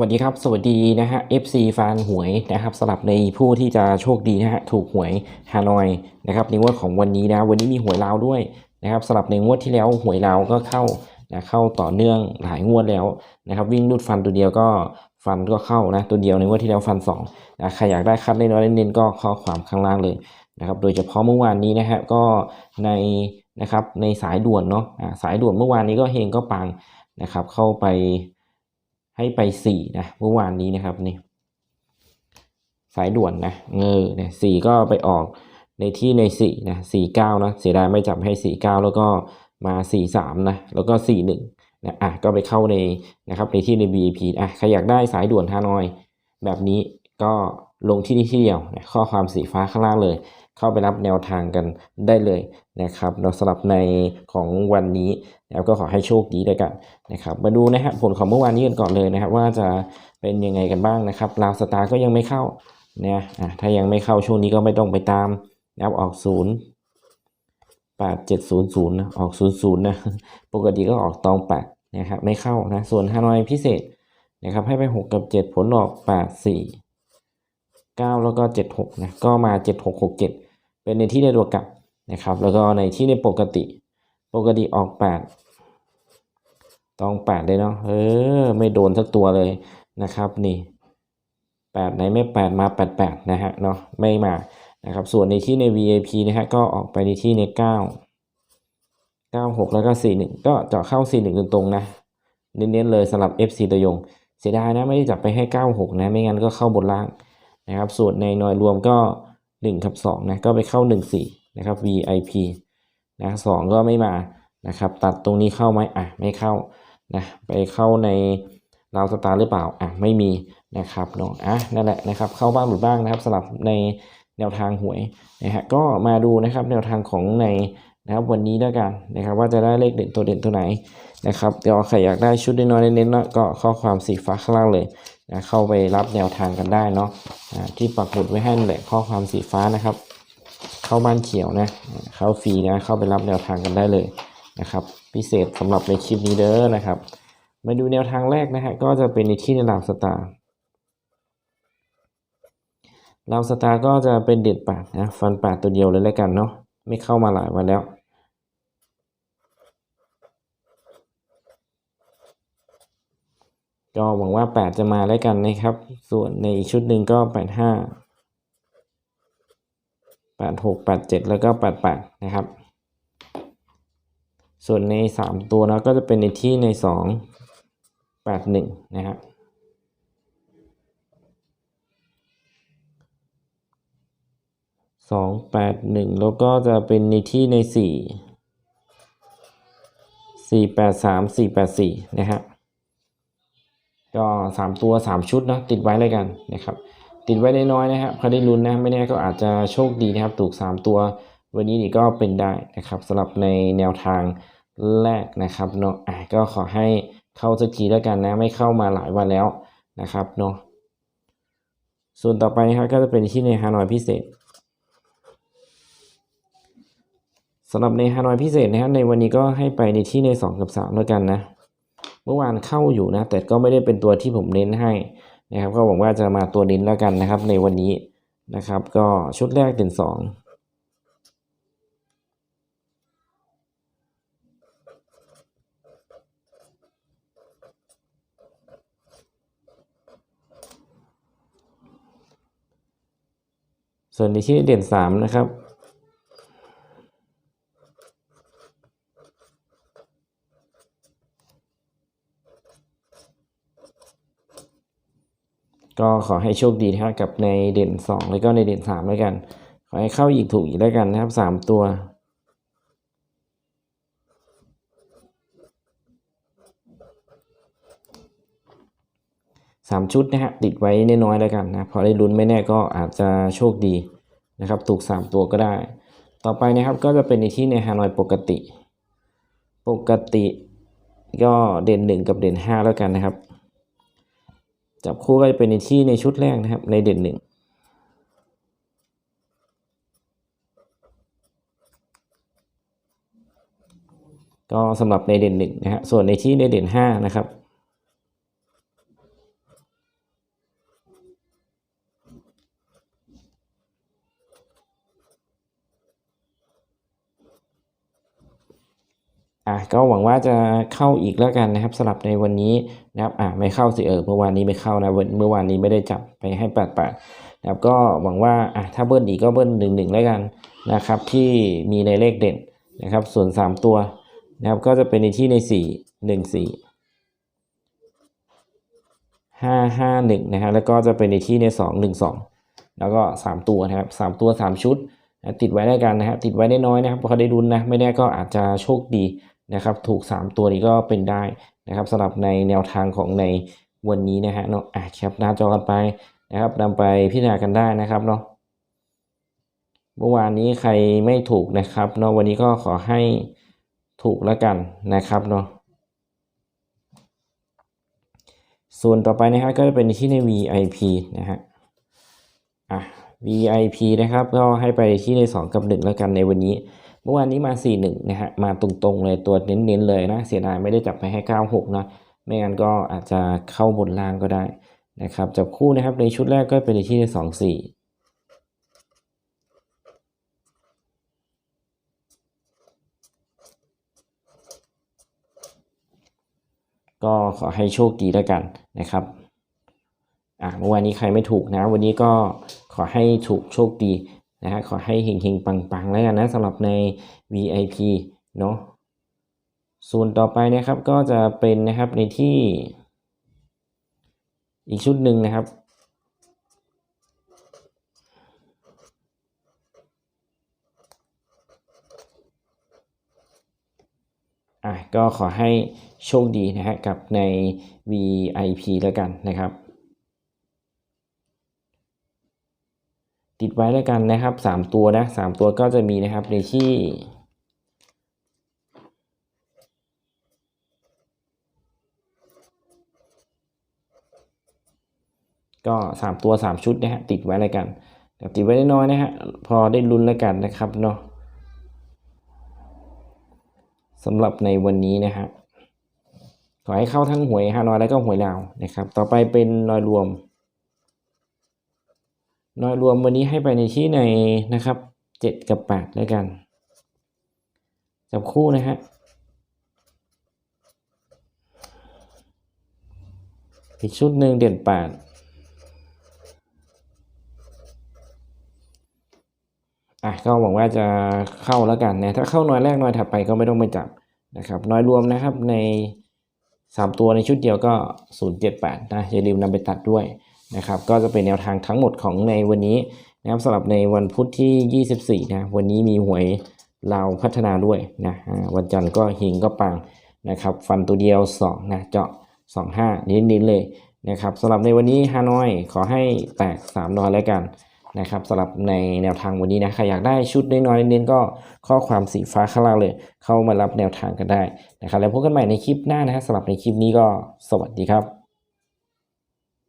วัสดีครับ สวัสดีนะฮะ FC แฟนหวยนะครับสำหรับในผู้ที่จะโชคดีนะฮะถูกหวยฮานอยนะครับในงวดของวันนี้นะวันนี้มีหวยลาวด้วยนะครับสำหรับในงวดที่แล้วหวยลาวก็เข้านะเข้าต่อเนื่องหลายงวดแล้วนะครับวิ่งรูดฟันตัวเดียวก็ฟันก็เข้านะตัวเดียวในงวดที่แล้วฟันสองนะใครอยากได้คัดเล่นน้อยเน้นก็ข้อความข้างล่างเลยนะครับโดยเฉพาะเมื่อวานนี้นะฮะก็ในนะครับในสายด่วนเนาะสายด่วนเมื่อวานนี้ก็เฮงก็ปังนะครับเข้าไป ให้ไปสี่นะเมื่อวานนี้นะครับนี่สายด่วนนะเงอเนี่ยสี่ก็ไปออกในที่ในสี่นะสี่เก้านะเสียดายไม่จับให้สี่เก้าแล้วก็มาสี่สามนะแล้วก็สี่หนึ่งนะอะก็ไปเข้าในนะครับในที่ใน VIP อะใครอยากได้สายด่วนฮานอย แบบนี้ก็ลงที่นี่ที่เดียวนะข้อความสีฟ้าข้างล่างเลย เข้าไปรับแนวทางกันได้เลยนะครับเราสำหรับในของวันนี้แล้วก็ขอให้โชคดีด้วยกันนะครับ มาดูนะฮะผลของเมื่อวานนี้กันก่อนเลยนะครับ ว่าจะเป็นยังไงกันบ้างนะครับลาวสตาร์ก็ยังไม่เข้าเนี่ยอะถ้ายังไม่เข้าช่วงนี้ก็ไม่ต้องไปตามนะครับออกศูนย์แปดเจ็ดศูนย์ศูนย์นะออกศูนย์ศูนย์นะปกติก็ออกตองแปดนะครับไม่เข้านะส่วนฮานอยพิเศษนะครับให้ไปหกกับเจ็ดผลออกแปดสี่ เก้าแล้วก็เจ็ดหกนะ ก็มาเจ็ดหกหกเจ็ดเป็นในที่ในตัวกลับนะครับ แล้วก็ในที่ในปกติ ปกติออกแปดตองแปดเลยเนาะ เออ ไม่โดนสักตัวเลยนะครับ นี่แปดไหนไม่แปดมาแปดแปดนะฮะ เนาะ ไม่มานะครับ ส่วนในที่ใน VIP นะฮะ ก็ออกไปในที่ในเก้าเก้าหกแล้วก็สี่หนึ่งก็เจาะเข้าสี่หนึ่งตรงๆนะ เน้นๆเลยสำหรับ FC ตัวยง เสียดายนะ ไม่ได้จับไปให้เก้าหกนะ ไม่งั้นก็เข้าบนล่าง นะครับ ส่วนในหน่วยรวมก็หนึ่งกับสองนะก็ไปเข้าหนึ่งสี่นะครับ VIP นะสองก็ไม่มานะครับ ตัดตรงนี้เข้าไหมอะไม่เข้านะไปเข้าในราวสตาร์หรือเปล่าอะไม่มีนะครับเนาะอะนั่นแหละนะครับ เข้าบ้างหลุดบ้างนะครับสำหรับในแนวทางหวยนะฮะก็มาดูนะครับแนวทางของในนะครับวันนี้ด้วยกันนะครับ ว่าจะได้เลขเด่นตัวเด่นตัวไหนนะครับเดี๋ยวใครอยากได้ชุดน้อยๆเน้นๆก็ข้อความสีฟ้าข้างล่างเลย นะเข้าไปรับแนวทางกันได้เนาะอ่าที่ปักหมุดไว้ให้แหละข้อความสีฟ้านะครับ เข้าบ้านเขียวนะ เข้าฟรีนะเข้าไปรับแนวทางกันได้เลยนะครับพิเศษสำหรับในคลิปนี้เด้อนะครับ มาดูแนวทางแรกนะฮะก็จะเป็นในที่ในลาวสตาร์ลาวสตาร์ก็จะเป็นเด็ดปากนะฟันปากตัวเดียวเลยแล้วกันเนาะไม่เข้ามาหลายวันแล้ว ก็หวังว่า 8 จะมาแล้วกันนะครับ ส่วนในอีกชุดหนึ่งก็ 85 86 87 แล้วก็ 88 นะครับ ส่วนในสามตัวนะก็จะเป็นในที่ในสองแปดหนึ่งนะครับสองแปดหนึ่งแล้วก็จะเป็นในที่ในสี่สี่แปดสามสี่แปดสี่นะฮะ ก็สามตัวสามชุดนะติดไว้เลยกันนะครับติดไว้ได้น้อยนะครับพอได้ลุ้นนะไม่แน่ก็อาจจะโชคดีนะครับถูกสามตัว วันนี้นี่ก็เป็นได้นะครับสำหรับในแนวทางแรกนะครับเนาะอะก็ขอให้เข้าสักทีแล้วกันนะไม่เข้ามาหลายวันแล้วนะครับเนาะส่วนต่อไปนะครับก็จะเป็นที่ในฮานอยพิเศษสำหรับในฮานอยพิเศษนะครับในวันนี้ก็ให้ไปในที่ใน 2 กับ3แล้วกันนะ เมื่อวานเข้าอยู่นะ แต่ก็ไม่ได้เป็นตัวที่ผมเน้นให้นะครับ ก็หวังว่าจะมาตัวเน้นแล้วกันนะครับ ในวันนี้นะครับ ก็ชุดแรกเป็นสองส่วนในที่เด่นสามนะครับ ก็ขอให้โชคดีนะครับกับในเด่นสองแล้วก็ในเด่นสามแล้วกัน ขอให้เข้าอีกถูกอีกแล้วกันนะครับสามตัวสามชุดนะฮะติดไว้น้อยๆแล้วกันนะพอได้ลุ้นไม่แน่ก็อาจจะโชคดีนะครับ ถูกสามตัวก็ได้ ต่อไปนะครับก็จะเป็นในที่ในฮานอยปกติ ปกติก็เด่นหนึ่งกับเด่นห้าแล้วกันนะครับ จับคู่ก็จะเป็นในที่ในชุดแรกนะครับ ในเด่นหนึ่งก็สำหรับในเด่นหนึ่งนะฮะส่วนในที่ในเด่นห้านะครับ ก็หวังว่าจะเข้าอีกแล้วกันนะครับสำหรับในวันนี้นะครับอะไม่เข้าสิเออเมื่อวานนี้ไม่เข้านะเมื่อวานนี้ไม่ได้จับไปให้แปดแปดนะครับก็หวังว่าอะถ้าเบิ้ลอีกก็เบิ้ลหนึ่งหนึ่งแล้วกันนะครับที่มีในเลขเด่นนะครับส่วนสามตัวนะครับก็จะเป็นในที่ในสี่หนึ่งสี่ห้าห้าหนึ่งนะฮะแล้วก็จะเป็นในที่ในสองหนึ่งสองแล้วก็สามตัวนะครับสามตัวสามชุด ติดไว้ได้กันนะฮะติดไว้ได้น้อยนะครับพราะเขาได้รุนนะไม่แน่ก็อาจจะโชคดี นะครับถูก 3 ตัวนี้ก็เป็นได้นะครับสำหรับในแนวทางของในวันนี้นะฮะเนาะอะแคปหน้าจอกันไปนะครับนำไปพิจารณากันได้นะครับเนาะเมื่อวานนี้ใครไม่ถูกนะครับเนาะวันนี้ก็ขอให้ถูกแล้วกันนะครับเนาะส่วนต่อไปนะฮะก็จะเป็นที่ใน VIP นะฮะอะ VIP นะครับก็ให้ไปที่ใน 2 กับ 1 แล้วกันในวันนี้ เมื่อวานนี้มา 4 1 นะฮะ มาตรงๆเลยตัวเน้นๆเลยนะ เสียดายไม่ได้จับไปให้ 96 นะ ไม่งั้นก็อาจจะเข้าบนล่างก็ได้นะครับ จับคู่นะครับในชุดแรกก็เป็นในที่ใน2 4ก็ขอให้โชคดีแล้วกันนะครับอะเมื่อวานนี้ใครไม่ถูกนะ วันนี้ก็ขอให้ถูกโชคดี นะฮะขอให้เฮงๆ ปังๆ แล้วกันนะสำหรับใน VIP เนาะส่วนต่อไปนะครับก็จะเป็นนะครับในที่อีกชุดหนึ่งนะครับ อะก็ขอให้โชคดีนะฮะกับใน VIP แล้วกันนะครับ ติดไว้แล้วกันนะครับสามตัวนะสามตัวก็จะมีนะครับในที่ก็สามตัวสามชุดนะฮะติดไว้แล้วกันแต่ติดไว้ได้น้อยนะฮะพอได้ลุ้นแล้วกันนะครับเนาะสำหรับในวันนี้นะฮะขอให้เข้าทั้งหวยฮานอยแล้วก็หวยลาวนะครับ ต่อไปเป็นนอยรวม นอยรวมวันนี้ให้ไปในที่ในนะครับเจ็ดกับแปดแล้วกันจับคู่นะฮะอีกชุดหนึ่งเด่นแปดอะก็หวังว่าจะเข้าแล้วกันนะ ถ้าเข้าน้อยแรกน้อยถัดไปก็ไม่ต้องไปจับนะครับ น้อยรวมนะครับใน 3 ตัวในชุดเดียวก็ 078 นะ อย่าลืมนำไปตัดด้วย นะครับก็จะเป็นแนวทางทั้งหมดของในวันนี้นะครับสำหรับในวันพุธที่ 24 นะวันนี้มีหวยลาพัฒนาด้วยนะวันจันทร์ก็หิงก็ปังนะครับฟันตัวเดียว 2 นะเจาะ 25 นิดๆเลยนะครับสำหรับในวันนี้ฮานอยขอให้แตก3นอยแล้วกันนะครับสำหรับในแนวทางวันนี้นะใครอยากได้ชุดน้อยๆเน้นก็ข้อความสีฟ้าข้างล่างเลย เข้ามารับแนวทางกันได้นะครับแล้วพบกันใหม่ในคลิปหน้านะฮะสำหรับในคลิปนี้ก็สวัสดีครับ